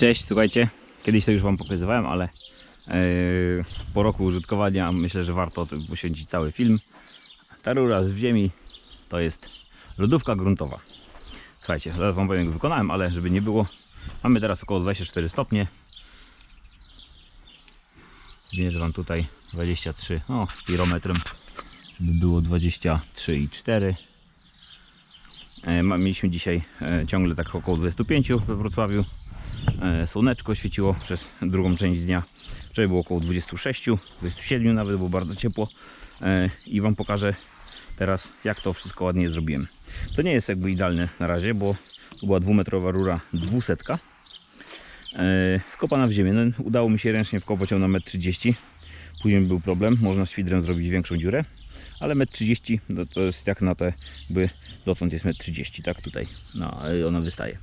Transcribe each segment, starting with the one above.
Cześć, słuchajcie. Kiedyś to już Wam pokazywałem, ale yy, po roku użytkowania myślę, że warto poświęcić cały film. Ta rura z ziemi to jest lodówka gruntowa. Słuchajcie, zaraz Wam powiem jak wykonałem, ale żeby nie było, mamy teraz około 24 stopnie. Zmierzę Wam tutaj 23, no z kilometrem, żeby było 23,4. E, ma- Mieliśmy dzisiaj e, ciągle tak około 25 we Wrocławiu. E, Słoneczko świeciło przez drugą część dnia. Wczoraj było około 26, 27 nawet, było bardzo ciepło. E, I Wam pokażę teraz jak to wszystko ładnie zrobiłem. To nie jest jakby idealne na razie, bo to była dwumetrowa rura dwusetka. E, Wkopana w ziemię. No, udało mi się ręcznie wkopać ją na 1,30 m. Później był problem, można świdrem zrobić większą dziurę, ale 1,30 m no, to jest jak na te, by dotąd jest 1,30 m, tak tutaj, no, ona wystaje.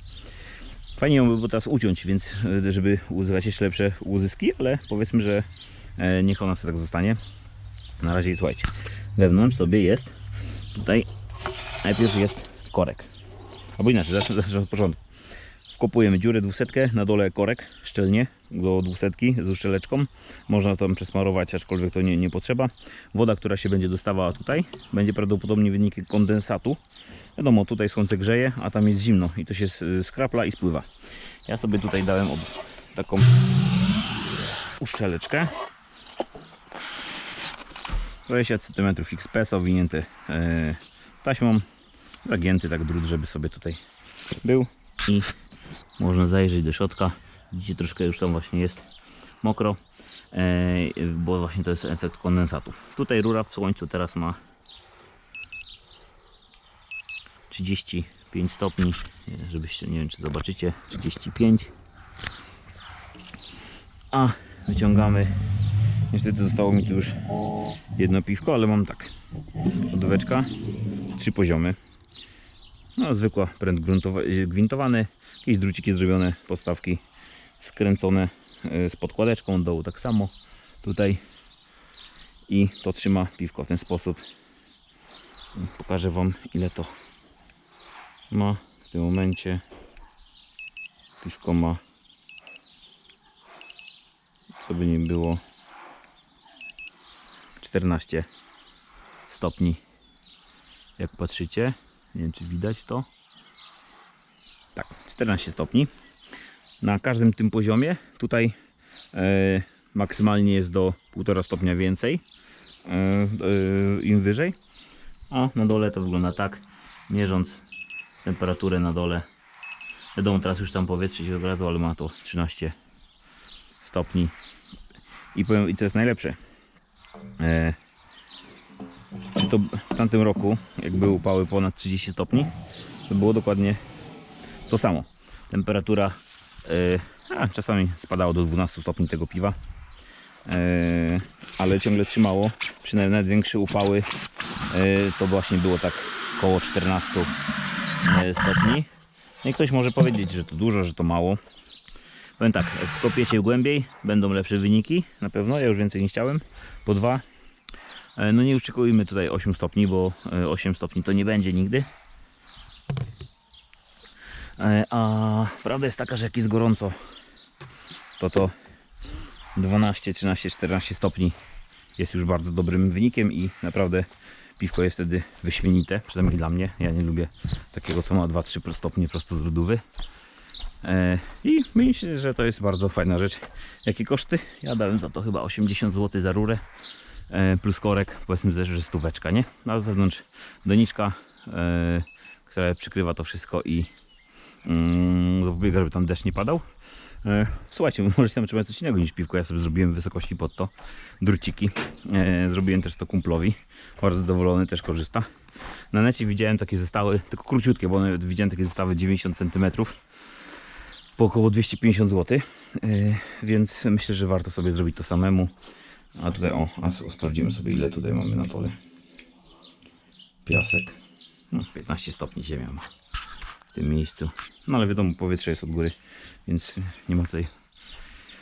Fajnie ją by było teraz uciąć, więc e, żeby uzyskać jeszcze lepsze uzyski, ale powiedzmy, że e, niech ona sobie tak zostanie. Na razie słuchajcie, wewnątrz sobie jest tutaj najpierw jest korek. Albo inaczej, zacznę, zacznę od początku. Wkopujemy dziurę dwusetkę, na dole korek, szczelnie do dwusetki z uszczeleczką. Można tam przesmarować, aczkolwiek to nie, nie potrzeba. Woda, która się będzie dostawała tutaj, będzie prawdopodobnie wynikiem kondensatu. Wiadomo, tutaj słońce grzeje, a tam jest zimno i to się skrapla i spływa. Ja sobie tutaj dałem taką uszczeleczkę. 20 cm XPS owinięty e, taśmą, zagięty tak drut, żeby sobie tutaj był i można zajrzeć do środka. Widzicie, troszkę już tam właśnie jest mokro, e, bo właśnie to jest efekt kondensatu. Tutaj rura w słońcu teraz ma 35 stopni, nie, żebyście, nie wiem czy zobaczycie, 35. A wyciągamy, niestety zostało mi tu już jedno piwko, ale mam tak, lodóweczka, trzy poziomy. No, zwykła pręt gwintowany, jakieś druciki zrobione, postawki skręcone e, z podkładeczką od dołu tak samo tutaj i to trzyma piwko w ten sposób. Pokażę Wam ile to ma w tym momencie. Piwko ma co by nie było 14 stopni jak patrzycie nie wiem czy widać to. Tak 14 stopni. Na każdym tym poziomie tutaj e, maksymalnie jest do 1,5 stopnia więcej e, e, im wyżej. A na dole to wygląda tak mierząc temperaturę na dole. Wiadomo teraz już tam powietrze się obrazu ale ma to 13 stopni. I powiem i to jest najlepsze. E, to w tamtym roku jak były upały ponad 30 stopni to było dokładnie to samo. Temperatura e, a, czasami spadało do 12 stopni tego piwa e, ale ciągle trzymało. Przy nawet największe upały e, to właśnie było tak około 14 e, stopni. No i ktoś może powiedzieć, że to dużo, że to mało. Powiem tak, jak wkopiecie głębiej, będą lepsze wyniki, na pewno, ja już więcej nie chciałem, po dwa. E, No nie oczekujmy tutaj 8 stopni, bo e, 8 stopni to nie będzie nigdy. E, A prawda jest taka, że jak jest gorąco, to to 12, 13, 14 stopni jest już bardzo dobrym wynikiem i naprawdę piwko jest wtedy wyśmienite, przynajmniej dla mnie. Ja nie lubię takiego, co ma 2-3 stopnie prosto z lodówy. E, I myślę, że to jest bardzo fajna rzecz. Jakie koszty? Ja dałem za to chyba 80 zł za rurę. E, plus korek, powiedzmy, że że stóweczka, nie? No, a z zewnątrz doniczka, e, która przykrywa to wszystko i mm, zapobiega, żeby tam deszcz nie padał. E, słuchajcie, możecie tam trzymać coś innego niż piwko. Ja sobie zrobiłem wysokości pod to druciki. Zrobiłem też to kumplowi. Bardzo zadowolony, też korzysta. Na necie widziałem takie zestawy, tylko króciutkie, bo one, widziałem takie zestawy 90 cm po około 250 zł. Więc myślę, że warto sobie zrobić to samemu. A tutaj, o, a sprawdzimy sobie ile tutaj mamy na tole. Piasek. No, 15 stopni ziemia ma w tym miejscu. No ale wiadomo, powietrze jest od góry, więc nie ma tutaj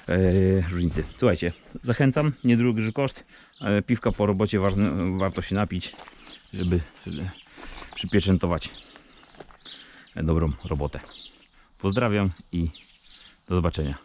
yy, różnicy. Słuchajcie, zachęcam, niedrogi koszt. ale Piwka po robocie ważne, warto się napić, żeby przypieczętować dobrą robotę. Pozdrawiam i Do zobaczenia.